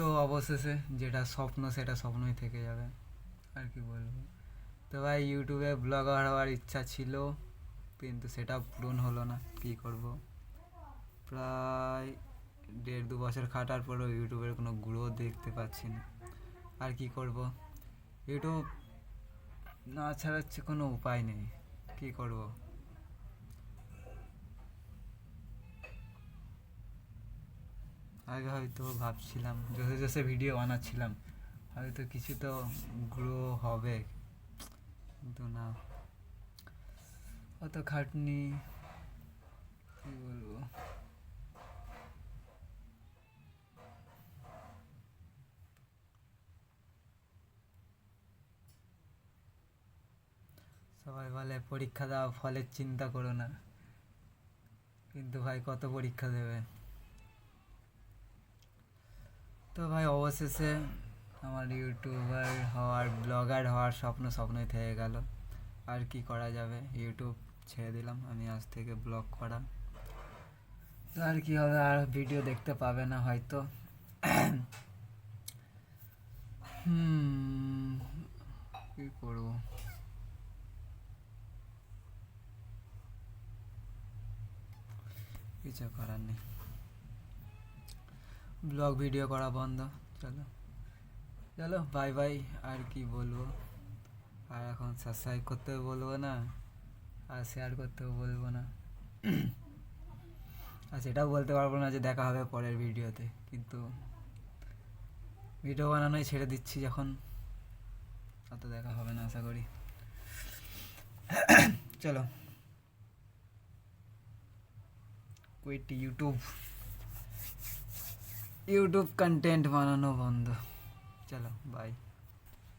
তো অবশেষে যেটা স্বপ্ন সেটা স্বপ্নই থেকে যাবে, আর কি বলব। তো ভাই ইউটিউবে ব্লগার হওয়ার ইচ্ছা ছিল, কিন্তু সেটা পূরণ হলো না, কী করব? প্রায় দেড় দু বছর খাটার পরেও ইউটিউবের কোনো গ্রো দেখতে পাচ্ছি না। আর কি করব? ইউটিউব না ছাড়াচ্ছে কোনো উপায় নেই, কি করব? আগে হয়তো ভাবছিলাম জোসে জোসে ভিডিও বানাচ্ছিলাম, হয়তো কিছু তো গ্রো হবে। কিন্তু না। অত খাটনি, কি বলব? সবাই বলে, পরীক্ষা দাও, ফলের চিন্তা করো না। কিন্তু ভাই কত পরীক্ষা দেবে? তো ভাই অবশেষে আমার ইউটিউবার হওয়ার, ব্লগার হওয়ার স্বপ্ন স্বপ্নই থেকে গেল। আর কি করা যাবে? ইউটিউব ছেড়ে দিলাম। আমি আজ থেকে ব্লগ করা তো আর কি হবে? আর ভিডিও দেখতে পাবে না হয়তো। হুম, কি করব? কিছু করার নেই। ব্লগ ভিডিও করা বন্ধ। চলো। চলো বাই বাই আর কি বলব? আর এখন সাবস্ক্রাইব করতেও বলব না, আর শেয়ার করতেও বলব না। আর সেটাও বলতে পারব না যে দেখা হবে পরের ভিডিওতে কিন্তু ভিডিও বানানোই ছেড়ে দিচ্ছি যখন। অত দেখা হবে না, আশা করি। চলো। কুইট ইউটিউব ইউটিউব কন্টেন্ট বানানো বন্ধ চলো বাই